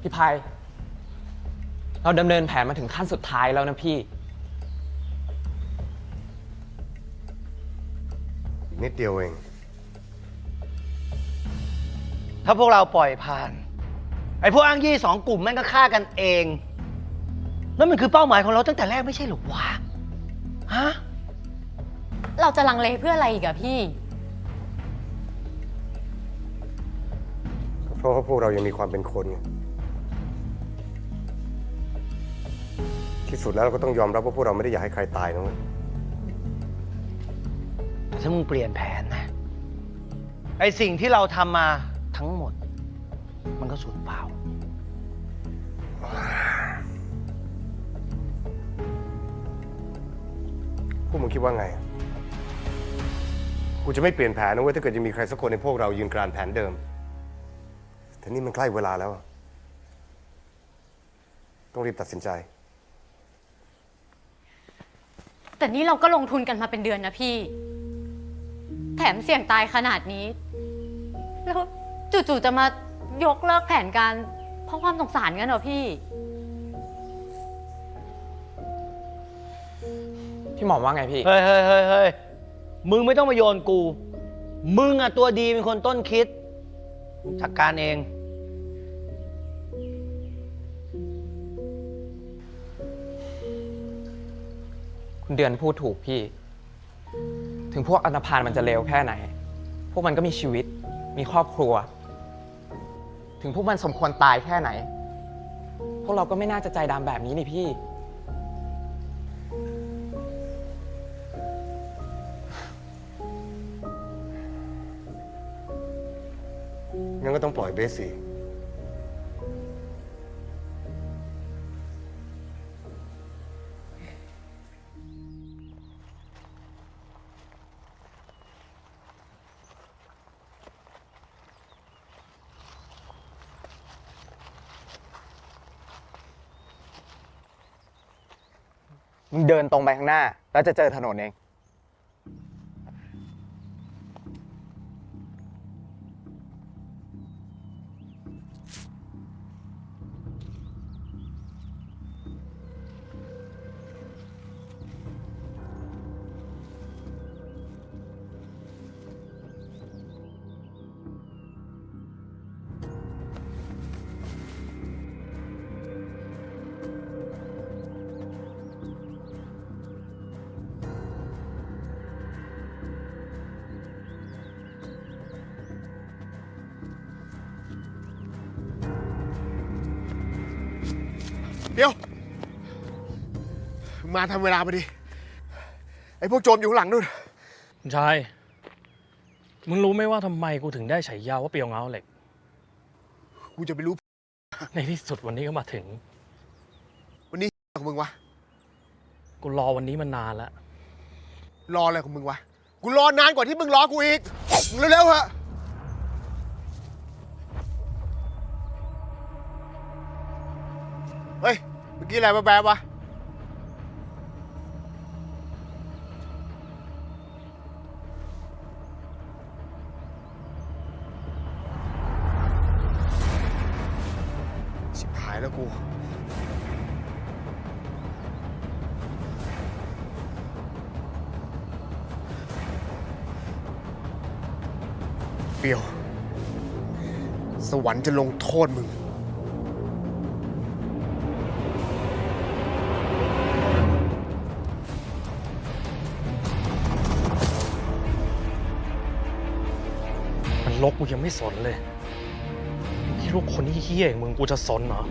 พี่พาย เราดำเนินแผนมาถึงขั้นสุดท้ายแล้วนะพี่นิดเดียวเอง ถ้าพวกเราปล่อยผ่าน ไอ้พวกอ้างยี่สองกลุ่มแม่งก็ฆ่ากันเองนั่นมันคือเป้าหมายของเราตั้งแต่แรกไม่ใช่เหรอวะ ฮะ เราจะลังเลเพื่ออะไรอีกอะพี่ก็เพราะว่าพวกเรายังมีความเป็นคนไง ที่สุดแล้วเราก็ต้องยอมรับว่าพวกเราไม่ได้อยากให้ใครตายนะเว้ยแต่ถ้ามึงเปลี่ยนแผนนะ ไอสิ่งที่เราทำมาทั้งหมด มันก็สูญเปล่า พวกมึงคิดว่าไง กูจะไม่เปลี่ยนแผนนะเว้ยถ้าเกิดยังมีใครสักคนในพวกเรายืนกรานแผนเดิม แต่นี่มันใกล้เวลาแล้วต้องรีบตัดสินใจ แต่นี่เราก็ลงทุนกันมาเป็นเดือนนะพี่ แถมเสี่ยงตายขนาดนี้ แล้วจู่ๆจะมายกเลิกแผนการ เพราะความสงสารกันเหรอพี่ พี่หมอมว่าไงพี่ เฮ้ยเฮ้ยเฮ้ยเฮ้ยมึงไม่ต้องมาโยนกู มึงอะตัวดีเป็นคนต้นคิดจัดการเอง เดือนพูดถูกพี่ ถึงพวกอนาพานมันจะเลวแค่ไหน พวกมันก็มีชีวิต มีครอบครัว ถึงพวกมันสมควรตายแค่ไหน พวกเราก็ไม่น่าจะใจดำแบบนี้นี่พี่ งั้นก็ต้องปล่อยเบสสิ มึงเดินตรงไปข้างหน้า แล้วจะเจอถนนเอง ดี๋ยวมึงมาทำเวลาพอดี ไอ้พวกโจรอยู่ข้างหลังนู่นคุณชาย มึงรู้ไหมว่าทำไมกูถึงได้ฉายาว่าเปียวเงาเหล็ก กูจะไปรู้ ในที่สุดวันนี้ก็มาถึง วันนี้ของมึงวะ กูรอวันนี้มานานแล้ว รออะไรของมึงวะ กูรอนานกว่าที่มึงรอกูอีก มึงเร็วๆเถอะเฮ้ยเมื่อกี้อะไรแบบวะชิบหายแล้วกูเปรียว สวรรค์จะลงโทษมึง รกกูยังไม่สนเลยคิดว่าคนที่เฮี้ยอย่างมึงกูจะสนเหรอ